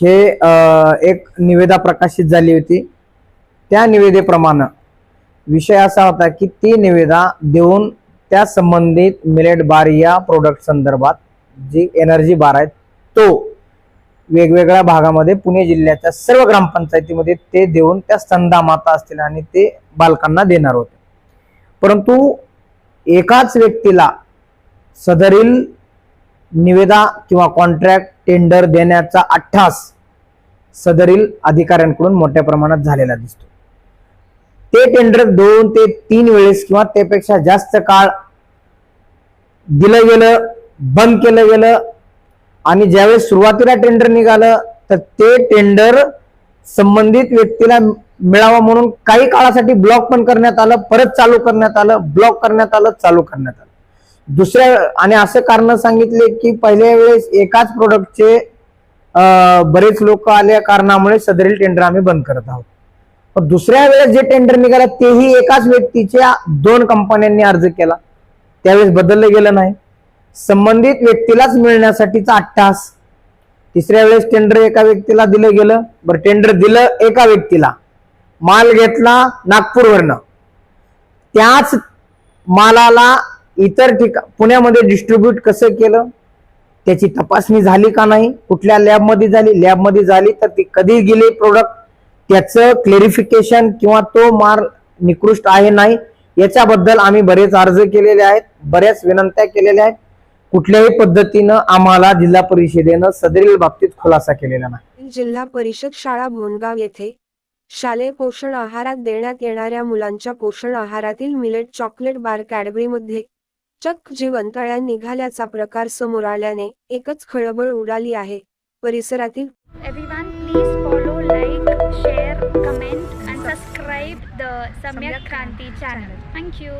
हे एक निवेदा प्रकाशित झाली होती. त्या निवेदेप्रमाणे विषय असा होता की ती निवेदा देऊन त्या संबंधित मिलेट बार या प्रोडक्ट संदर्भात जी एनर्जी बार आहे तो वेगवेगळ्या भागामध्ये पुणे जिल्ह्याच्या सर्व ग्रामपंचायतीमध्ये ते देऊन त्या स्तंदा माता असतील आणि ते बालकांना देणार होते. परंतु एकाच व्यक्तीला सदरील निवेदा किंवा कॉन्ट्रॅक्ट टेंडर देण्याचा अठ्ठास सदरील अधिकाऱ्यांकडून मोठ्या प्रमाणात झालेला दिसतो. ते टेंडर दोन ते तीन वेळेस किंवा त्यापेक्षा जास्त काळ दिलं गेलं बंद केलं गेलं आणि ज्यावेळेस सुरुवातीला टेंडर निघालं तर ते टेंडर संबंधित व्यक्तीला मिळावं म्हणून काही काळासाठी ब्लॉक पण करण्यात आलं परत चालू करण्यात आलं ब्लॉक करण्यात आलं चालू करण्यात आलं. दुसऱ्या आणि असं कारण सांगितले की पहिल्या वेळेस एकाच प्रोडक्टचे बरेच लोक आल्या कारणामुळे सदरील टेंडर आम्ही बंद करत आहोत. पण दुसऱ्या वेळेस जे टेंडर निघालं तेही एकाच व्यक्तीच्या दोन कंपन्यांनी अर्ज केला. त्यावेळेस बदललं गेलं नाही. संबंधित व्यक्तीलाच मिळण्यासाठीचा अट्टास तिसऱ्या वेळेस टेंडर एका व्यक्तीला दिलं गेलं. बरं टेंडर दिलं एका व्यक्तीला. माल घेतला नागपूरवरनं. त्याच मालाला इतर ठिकाण पुण्यामध्ये डिस्ट्रीब्यूट कसं केलं? त्याची तपासणी झाली का नाही? कुठल्या लॅबमध्ये झाली? लॅबमध्ये झाली तर ती कधी गेली प्रोडक्ट त्याचं क्लेरिफिकेशन किंवा तो माल निकृष्ट आहे नाही याच्याबद्दल आम्ही बरेच अर्ज केलेले आहेत बऱ्याच विनंत्या केलेल्या आहेत. कुठल्याही पद्धतीनं आम्हाला जिल्हा परिषदेनं सदरील बाबतीत खुलासा केलेला नाही. जिल्हा परिषद शाळा भोनगाव येथे शालेय पोषण आहारात देण्यात येणाऱ्या मुलांच्या पोषण आहारातील मिलेट चॉकलेट बार कॅडबरीमध्ये चक्क जीवनतळ्या निघाल्याचा प्रकार समोर आल्याने एकच खळबळ उडाली आहे परिसरातील Everyone, please follow, like, share, comment, and subscribe the Samyak Kranti channel. Thank you.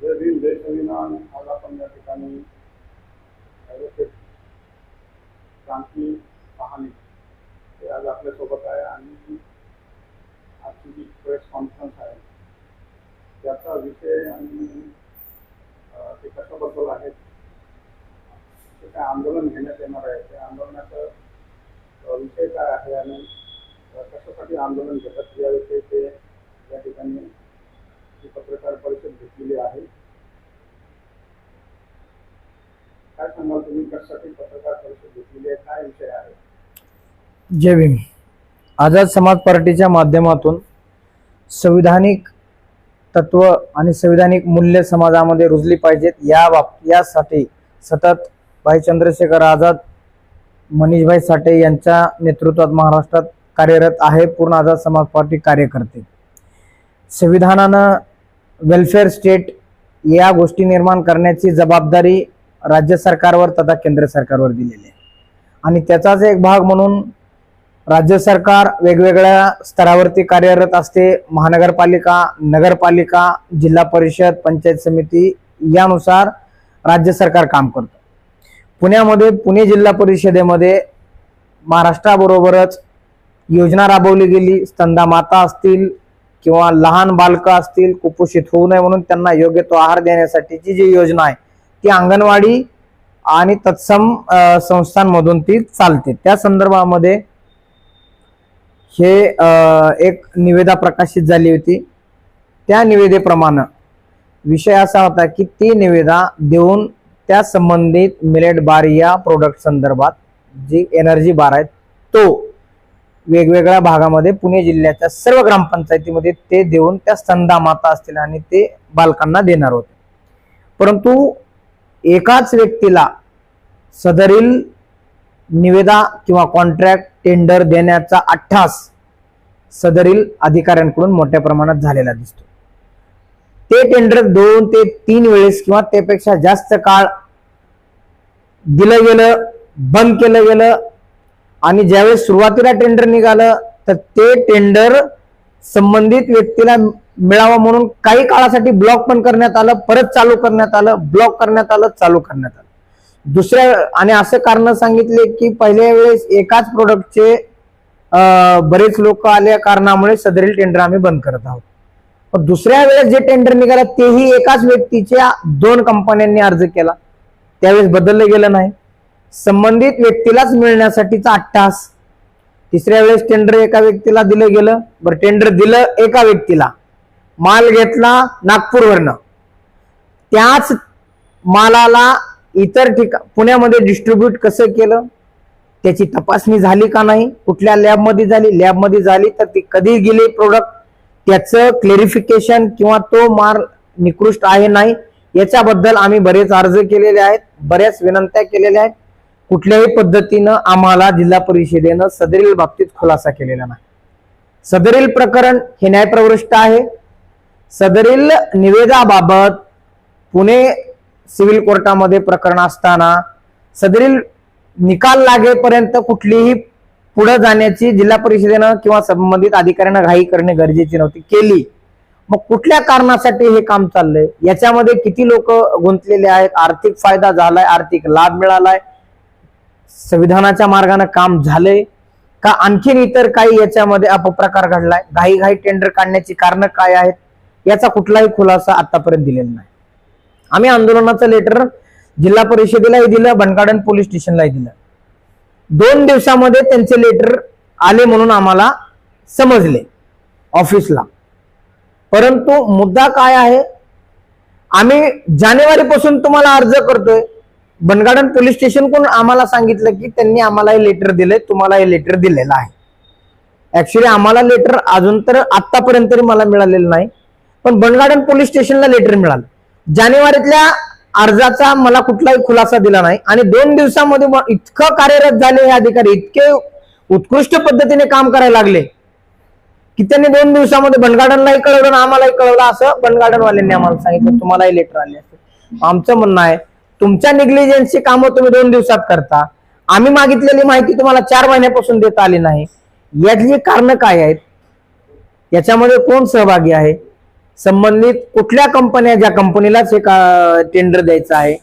जय भीम जय संविधान आज आपण या ठिकाणी ॲडव्होकेट क्रांती कहाणी ते आज आपल्यासोबत आहे आणि आजची जी प्रेस कॉन्फरन्स आहे त्याचा विषय आणि ते कशाबद्दल आहेत ते काय आंदोलन घेण्यात येणार आहे त्या आंदोलनाचा विषय काय आहे आणि कशासाठी आंदोलन घेतात याविषयी ते या ठिकाणी पत्रकार परिषद घेतलेली आहे. काय सांगाल तुम्ही कशासाठी पत्रकार परिषद घेतलेली आहे काय विषय आहे? जय भीम. आझाद समाज पार्टीच्या माध्यमातून संविधानिक तत्व आणि संविधानिक मूल्य समाजामध्ये रुजली पाहिजेत. या बाब यासाठी सतत भाई चंद्रशेखर आझाद मनीषभाई साठे यांच्या नेतृत्वात महाराष्ट्रात कार्यरत आहे. पूर्ण आझाद समाज पार्टी कार्यकर्ते. संविधानानं वेलफेअर स्टेट या गोष्टी निर्माण करण्याची जबाबदारी राज्य सरकारवर तथा केंद्र सरकारवर दिलेली आहे. आणि त्याचाच एक भाग म्हणून राज्य सरकार वेगवेगळ्या स्तरावरती कार्यरत असते. महानगरपालिका नगरपालिका जिल्हा परिषद पंचायत समिती यानुसार राज्य सरकार काम करतं. पुण्यामध्ये पुणे जिल्हा परिषदेमध्ये महाराष्ट्राबरोबरच योजना राबवली गेली. स्तंदा माता असतील किंवा लहान बालकं असतील कुपोषित होऊ नये म्हणून त्यांना योग्य तो आहार देण्यासाठीची जी योजना आहे ती अंगणवाडी आणि तत्सम संस्थांमधून ती चालते. त्या संदर्भामध्ये हे एक निवेदा प्रकाशित झाली होती. त्या निवेदेप्रमाणे विषय असा होता की ती निवेदा देऊन त्या संबंधित मिलेट बार या प्रोडक्ट संदर्भात जी एनर्जी बार आहे तो वेगवेगळ्या भागामध्ये पुणे जिल्ह्याच्या सर्व ग्रामपंचायतीमध्ये ते देऊन त्या संधा माता असतील आणि ते बालकांना देणार होते. परंतु एकाच व्यक्तीला सदरील निवेदा किंवा कॉन्ट्रॅक्ट टेंडर देण्याचा अठ्ठास सदरील अधिकाऱ्यांकडून मोठ्या प्रमाणात झालेला दिसतो. ते टेंडर दोन ते तीन वेळेस किंवा त्यापेक्षा जास्त काळ दिलं गेलं बंद केलं गेलं आणि ज्यावेळेस सुरुवातीला टेंडर निघालं तर ते टेंडर संबंधित व्यक्तीला मिळावं म्हणून काही काळासाठी ब्लॉक पण करण्यात आलं परत चालू करण्यात आलं ब्लॉक करण्यात आलं चालू करण्यात आलं. दुसऱ्या आणि असं कारण सांगितले की पहिल्या वेळेस एकाच प्रोडक्टचे बरेच लोक आल्या कारणामुळे सदरील टेंडर आम्ही बंद करत आहोत. दुसऱ्या वेळेस जे टेंडर निघालं तेही एकाच व्यक्तीच्या दोन कंपन्यांनी अर्ज केला. त्यावेळेस बदललं गेलं नाही. संबंधित व्यक्तीलाच मिळण्यासाठीचा अट्टास तिसऱ्या वेळेस टेंडर एका व्यक्तीला दिलं गेलं. बरं टेंडर दिलं एका व्यक्तीला. माल घेतला नागपूरवरनं. त्याच मालाला इतर ठिकाण पुण्यामध्ये डिस्ट्रीब्यूट कसं केलं? त्याची तपासणी झाली का नाही? कुठल्या लॅबमध्ये झाली? लॅबमध्ये झाली तर ती कधी गेली प्रोडक्ट त्याचं क्लेरिफिकेशन किंवा तो माल निकृष्ट आहे नाही याच्याबद्दल आम्ही बरेच अर्ज केलेले आहेत बऱ्याच विनंत्या केलेल्या आहेत. कुठल्याही पद्धतीनं आम्हाला जिल्हा परिषदेनं सदरील बाबतीत खुलासा केलेला नाही. सदरील प्रकरण हे न्यायप्रवृष्ट आहे. सदरील निवेदाबाबत पुणे सिव्हिल कोर्टामध्ये प्रकरण असताना सदरील निकाल लागेपर्यंत कुठलीही पुढे जाण्याची जिल्हा परिषदेनं किंवा संबंधित अधिकाऱ्यांना घाई करणे गरजेची नव्हती केली. मग कुठल्या कारणासाठी हे काम चाललंय? याच्यामध्ये किती लोक गुंतलेले आहेत? आर्थिक फायदा झालाय आर्थिक लाभ मिळालाय? संविधानाच्या मार्गाने काम झालंय? का आणखीन इतर काही याच्यामध्ये अपप्रकार घडलाय? घाई घाई टेंडर काढण्याची कारण काय आहेत? याचा कुठलाही खुलासा आतापर्यंत दिलेला नाही. आम्ही आंदोलनाचं लेटर जिल्हा परिषदेलाही दिलं बनगार्डन पोलीस स्टेशनलाही दिलं. दोन दिवसामध्ये त्यांचे लेटर आले म्हणून आम्हाला समजले ऑफिसला परंतु मुद्दा काय आहे? आम्ही जानेवारीपासून तुम्हाला अर्ज करतोय. बनगार्डन पोलीस स्टेशन कोण आम्हाला सांगितलं की त्यांनी आम्हाला हे लेटर दिलंय तुम्हाला हे लेटर दिलेलं आहे. ऍक्च्युली आम्हाला लेटर अजून तर आतापर्यंत तरी मला मिळालेलं नाही. पण बनगार्डन पोलीस स्टेशनला लेटर मिळालं. जानेवारीतल्या अर्जाचा मला कुठलाही खुलासा दिला नाही. आणि दोन दिवसामध्ये इतकं कार्यरत झाले हे अधिकारी इतके उत्कृष्ट पद्धतीने काम करायला लागले की त्यांनी दोन दिवसामध्ये बनगार्डनलाही कळवलं आम्हालाही कळवलं. असं बनगार्डनवाल्यांनी आम्हाला सांगितलं तुम्हालाही लेटर आले असते आमचं म्हणणं आहे तुमच्या निग्लिजन्सची कामं तुम्ही दोन दिवसात करता. आम्ही मागितलेली माहिती तुम्हाला चार महिन्यापासून देता आली नाही. यातली कारण काय आहेत? याच्यामध्ये कोण सहभागी आहे? संबंधित कुठल्या कंपन्या ज्या कंपनीलाच हे टेंडर द्यायचं आहे.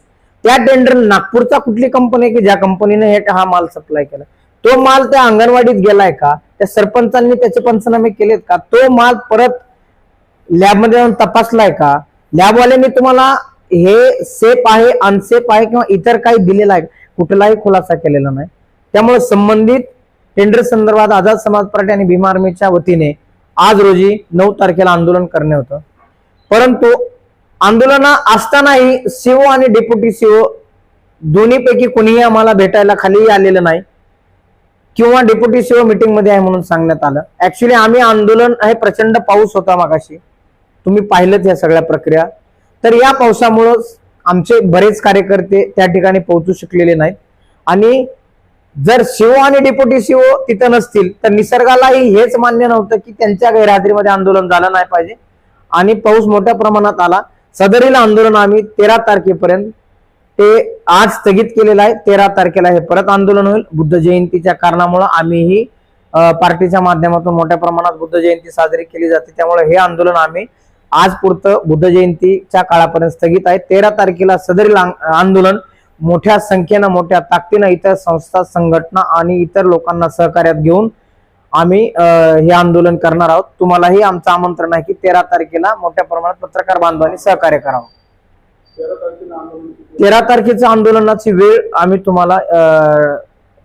त्या टेंडर नागपूरचा कुठली कंपनी आहे की ज्या कंपनीने हे हा माल सप्लाय केला? तो माल त्या अंगणवाडीत गेलाय का? त्या सरपंचांनी त्याचे पंचनामे केलेत का? तो माल परत लॅबमध्ये जाऊन तपासलाय का? लॅबवाल्यांनी तुम्हाला हे सेफ आहे अनसेफ आहे किंवा इतर काही दिलेलं आहे? कुठलाही खुलासा केलेला नाही. त्यामुळे संबंधित टेंडर संदर्भात आझाद समाज पार्टी आणि भीमा आर्मीच्या वतीने आज रोजी नऊ तारखेला आंदोलन करणे होतं. परंतु आंदोलन असतानाही सीओ आणि डेप्युटी सीओ दोन्हीपैकी कोणीही आम्हाला भेटायला खालीही आलेलं नाही किंवा डेप्युटी सीओ मीटिंगमध्ये आहे म्हणून सांगण्यात आलं. ऍक्च्युली आम्ही आंदोलन हे प्रचंड पाऊस होता मागाशी. तुम्ही पाहिलं या सगळ्या प्रक्रिया. तर या पावसामुळं आमचे बरेच कार्यकर्ते त्या ठिकाणी पोहोचू शकलेले नाहीत. आणि जर सीओ आणि डेप्युटी सीओ तिथं नसतील तर निसर्गालाही हेच मान्य नव्हतं की त्यांच्या गैरहजेरीमध्ये आंदोलन झालं नाही पाहिजे. आणि पाऊस मोठ्या प्रमाणात आला. सदरील आंदोलन आम्ही तेरा तारखेपर्यंत ते आज स्थगित केलेलं आहे. तेरा तारखेला हे परत आंदोलन होईल. बुद्ध जयंतीच्या कारणामुळे आम्हीही पार्टीच्या माध्यमातून मोठ्या प्रमाणात बुद्ध जयंती साजरी केली जाते. त्यामुळे हे आंदोलन आम्ही आज पुरतं बुद्ध जयंतीच्या काळापर्यंत स्थगित आहे. तेरा तारखेला सदरील आं- आंदोलन मोठ्या संख्येनं मोठ्या ताकदीनं इतर संस्था संघटना आणि इतर लोकांना सहकार्यात घेऊन आम्ही हे आंदोलन करणार आहोत. तुम्हालाही आमचं आमंत्रण आहे की तेरा तारखेला मोठ्या प्रमाणात पत्रकार बांधवांनी सहकार्य करावं. तेरा तारखेचं आंदोलनाची वेळ आम्ही तुम्हाला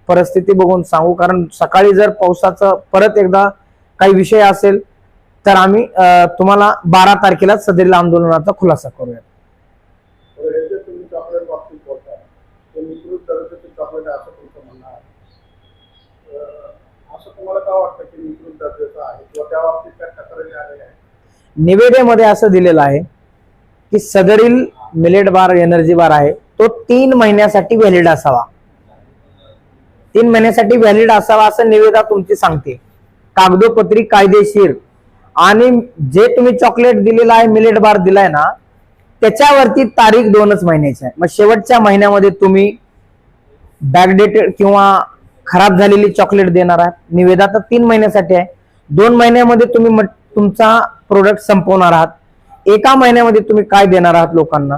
परिस्थिती बघून सांगू. कारण सकाळी जर पावसाचं परत एकदा काही विषय असेल तर आम्ही तुम्हाला बारा तारखेला सदरील आंदोलनाचा खुलासा करूया तर हे जे तुम्ही चॉकलेट बाबतीत बोलताय ते निकृष्ट दर्जाचे चॉकलेट आहे असं तुमचं म्हणणं आहे अं, असं तुम्हाला का वाटतं की आहे? किंवा त्या बाबतीत काय तक्रारी आलेल्या आहेत निवेदेमध्ये असं दिलेलं आहे की सदरील मिलेट बार एनर्जी बार आहे तो तीन महिन्यासाठी व्हॅलिड असावा. तीन महिन्यासाठी व्हॅलिड असावा असं निवेदा तुमची सांगते. कागदोपत्री कायदेशीर. आणि जे तुम्ही चॉकलेट दिलेलं आहे मिलेट बार दिलाय ना त्याच्यावरती तारीख दोनच महिन्याची आहे. मग शेवटच्या महिन्यामध्ये तुम्ही बॅकडेटेड किंवा खराब झालेली चॉकलेट देणार आहात. निवेदा तर तीन महिन्यासाठी आहे. दोन महिन्यामध्ये तुम्ही तुमचा प्रोडक्ट संपवणार आहात. एका महिन्यामध्ये तुम्ही काय देणार आहात लोकांना?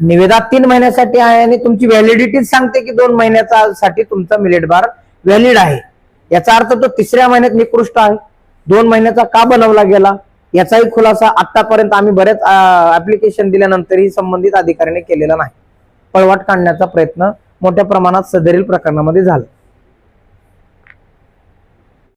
निवेदा तीन महिन्यासाठी आहे आणि तुमची व्हॅलिडिटी सांगते की दोन महिन्याचा साठी तुमचा मिलेट बार व्हॅलिड आहे. याचा अर्थ तो तिसऱ्या महिन्यात निकृष्ट आहे. दोन महिन्याचा का बनवला गेला? याचाही खुलासा आतापर्यंत आम्ही बरेच ऍप्लिकेशन दिल्यानंतरही संबंधित अधिकाऱ्याने केलेला नाही. पळवाट काढण्याचा प्रयत्न मोठ्या प्रमाणात सदरील प्रकरणामध्ये झालं.